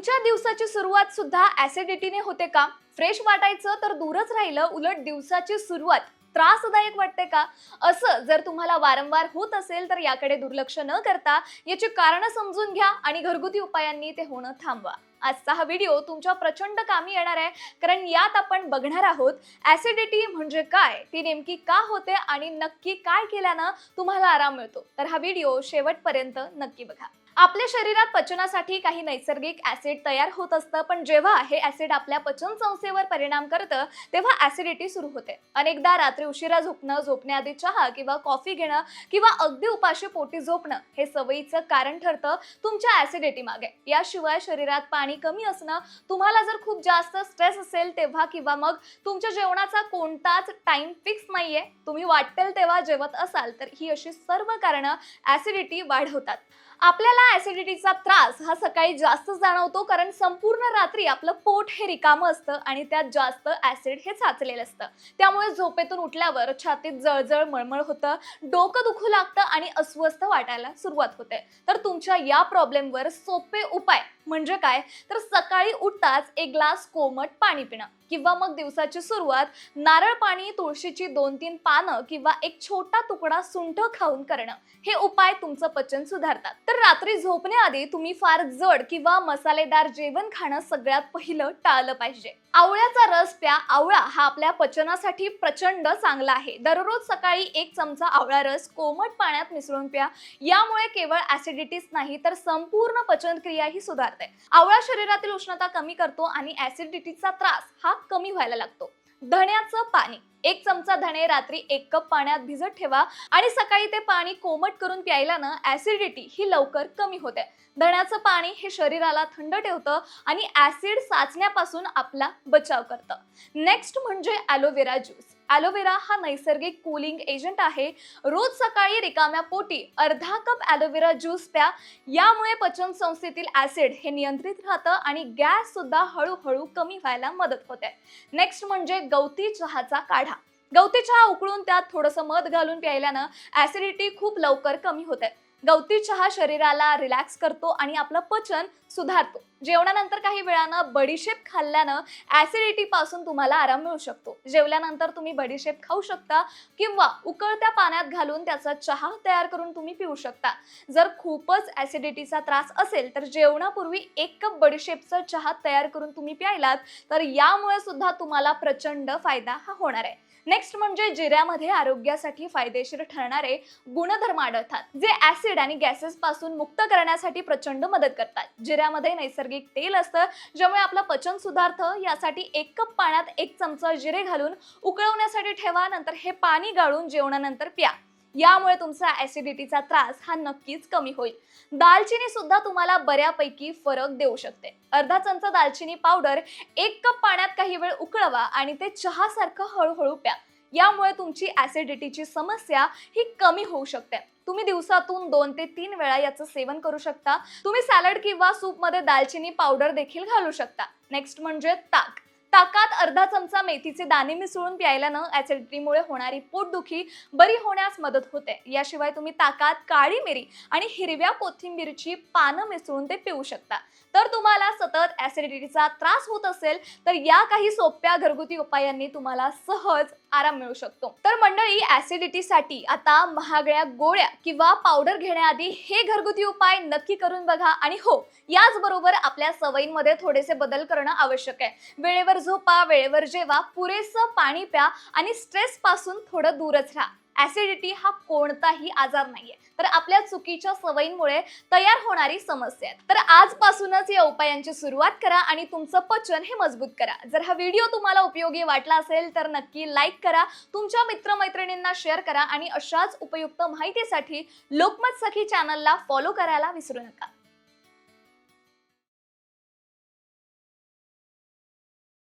तुमच्या दिवसाची सुरुवात सुद्धा ऍसिडिटीने होते का? फ्रेश वाटायचं तर दूरच राहिलं उलट दिवसाची सुरुवात त्रासदायक वाटते का? असं जर तुम्हाला वारंवार होत असेल तर याकडे दुर्लक्ष न करता याची कारणं समजून घ्या आणि घरगुती उपायांनी ते होणं थांबवा. आजचा हा व्हिडिओ तुमच्या प्रचंड कामी येणार आहे कारण यात आपण बघणार आहोत ऍसिडिटी म्हणजे काय ती नेमकी का होते आणि नक्की काय केल्यानं तुम्हाला आराम मिळतो. तर हा व्हिडिओ शेवटपर्यंत नक्की बघा. आपल्या शरीरात पचनासाठी काही नैसर्गिक ऍसिड तयार होत असतं पण जेव्हा हे ऍसिड आपल्या पचन संस्थेवर परिणाम करतं तेव्हा ऍसिडिटी सुरू होते. अनेकदा रात्री उशिरा झोपणं झोपण्याआधी चहा किंवा कॉफी घेणं किंवा अगदी उपाशी पोटी झोपणं हे सवयीचं कारण ठरतं तुमच्या ऍसिडिटी मागे. याशिवाय शरीरात पाणी कमी असणं तुम्हाला जर खूप जास्त स्ट्रेस असेल तेव्हा किंवा मग तुमच्या जेवणाचा कोणताच टाइम फिक्स नाहीये तुम्ही वाटेल तेव्हा जेवत असाल तर ही अशी सर्व कारणं ऍसिडिटी वाढवतात. आपल्याला ऍसिडिटीचा त्रास हा सकाळी जास्त जाणवतो कारण संपूर्ण रात्री आपलं पोट हे रिकामं असतं आणि त्यात जास्त ऍसिड हे साचलेलं असतं. त्यामुळे झोपेतून उठल्यावर छातीत जळजळ मळमळ होतं डोकं दुखू लागतं आणि अस्वस्थ वाटायला सुरुवात होते. तर तुमच्या या प्रॉब्लेमवर सोपे उपाय म्हणजे काय? तर सकाळी उठताच एक ग्लास कोमट पाणी पिणं किंवा मग दिवसाची सुरुवात नारळ पाणी तुळशीची दोन तीन पानं किंवा एक छोटा तुकडा सुंठ खाऊन करणं. हे उपाय तुमचं पचन सुधारतात. तर रात्री झोपण्याआधी तुम्ही फार जड किंवा मसालेदार जेवण खाणं सगळ्यात पहिलं टाळलं पाहिजे. आवळ्याचा रस प्या. आवळा हा आपल्या पचनासाठी प्रचंड चांगला आहे. दररोज सकाळी एक चमचा आवळा रस कोमट पाण्यात मिसळून प्या. यामुळे केवळ ऍसिडिटीच नाही तर संपूर्ण पचनक्रिया ही सुधारते. आवळा शरीरातील उष्णता कमी करतो आणि ऍसिडिटीचा त्रास हा कमी व्हायला लागतो. धण्याचं पाणी. एक चमचा धणे रात्री एक कप पाण्यात भिजत ठेवा आणि सकाळी ते पाणी कोमट करून प्यायल्यानं ऍसिडिटी ही लवकर कमी होते. धण्याचं पाणी हे शरीराला थंड ठेवतं आणि ऍसिड साचण्यापासून आपला बचाव करतं. नेक्स्ट म्हणजे ॲलोवेरा ज्यूस ॲलोवेरा हा नैसर्गिक कूलिंग एजंट आहे. रोज सकाळी रिकाम्या पोटी अर्धा कप ॲलोवेरा ज्यूस प्या. यामुळे पचन संस्थेतील ॲसिड हे नियंत्रित राहतं आणि गॅस सुद्धा हळूहळू कमी व्हायला मदत होते. नेक्स्ट म्हणजे गवती चहाचा काढा. गवती चहा उकळून त्यात थोडंसं मध घालून प्यायल्यानं ॲसिडिटी खूप लवकर कमी होते. गवती चहा शरीराला रिलॅक्स करतो आणि आपलं पचन सुधारतो. जेवणानंतर काही वेळानं बडीशेप खाल्ल्यानं ऍसिडिटी पासून तुम्हाला आराम मिळू शकतो. जेवल्यानंतर तुम्ही बडीशेप खाऊ शकता किंवा उकळत्या पाण्यात घालून त्याचा चहा तयार करून तुम्ही पिऊ शकता. जर खूपच ऍसिडिटीचा त्रास असेल तर जेवणापूर्वी एक कप बडीशेपचा चहा तयार करून तुम्ही प्यायलात तर यामुळे सुद्धा तुम्हाला प्रचंड फायदा हा होणार आहे. नेक्स्ट म्हणजे जिऱ्यामध्ये आरोग्यासाठी फायदेशीर ठरणारे गुणधर्म आढळतात. जे ऍसिड आणि गॅसेस पासून मुक्त करण्यासाठी प्रचंड मदत करतात. जिऱ्यामध्ये नैसर्गिक तेल असतं ज्यामुळे आपलं पचन सुधारतं. यासाठी एक कप पाण्यात एक चमचा जिरे घालून उकळवण्यासाठी ठेवा नंतर हे पाणी गाळून जेवणानंतर प्या. यामुळे तुमचा ऍसिडिटीचा त्रास हा नक्कीच कमी होईल. दालचिनी सुद्धा तुम्हाला बऱ्यापैकी फरक देऊ शकते. अर्धा चमचा दालचिनी पावडर एक कप पाण्यात काही वेळ उकळवा आणि ते चहासारखं हळूहळू प्या. यामुळे तुमची ऍसिडिटीची समस्या ही कमी होऊ शकते. तुम्ही दिवसातून दोन ते तीन वेळा याचं सेवन करू शकता. तुम्ही सॅलड किंवा सूपमध्ये दालचिनी पावडर देखील घालू शकता. नेक्स्ट म्हणजे ताक. ताकात अर्धा चमचा मेथीचे दाणे मिसळून प्यायल्यानं ऍसिडिटीमुळे होणारी पोटदुखी बरी होण्यास मदत होते. याशिवाय तुम्ही ताकात काळी मिरी आणि हिरव्या कोथिंबीरची पानं मिसळून ते पिऊ शकता. तर तुम्हाला सतत ऍसिडिटीचा त्रास होत असेल तर या काही सोप्या घरगुती उपायांनी तुम्हाला सहज आराम मिळू शकतो. तर मंडळी ऍसिडिटीसाठी आता महागड्या गोळ्या किंवा पावडर घेण्याआधी हे घरगुती उपाय नक्की करून बघा. आणि हो याचबरोबर आपल्या सवयींमध्ये थोडेसे बदल करणं आवश्यक आहे. वेळेवर झोपा वेळेवर जेवा पुरेसं पाणी प्या आणि स्ट्रेस पासून थोडं दूरच राहा. ऍसिडिटी हा कोणताही आजार नाहीये. तर आपल्या चुकीच्या सवयींमुळे तयार होणारी समस्या आहे. तर आजपासूनच या उपायांची सुरुवात करा आणि तुमचं पचन हे मजबूत करा. जर हा व्हिडिओ तुम्हाला उपयोगी वाटला असेल तर नक्की लाईक करा. तुमच्या मित्रमैत्रिणींना शेअर करा आणि अशाच उपयुक्त माहितीसाठी लोकमत सखी चॅनलला फॉलो करायला विसरू नका.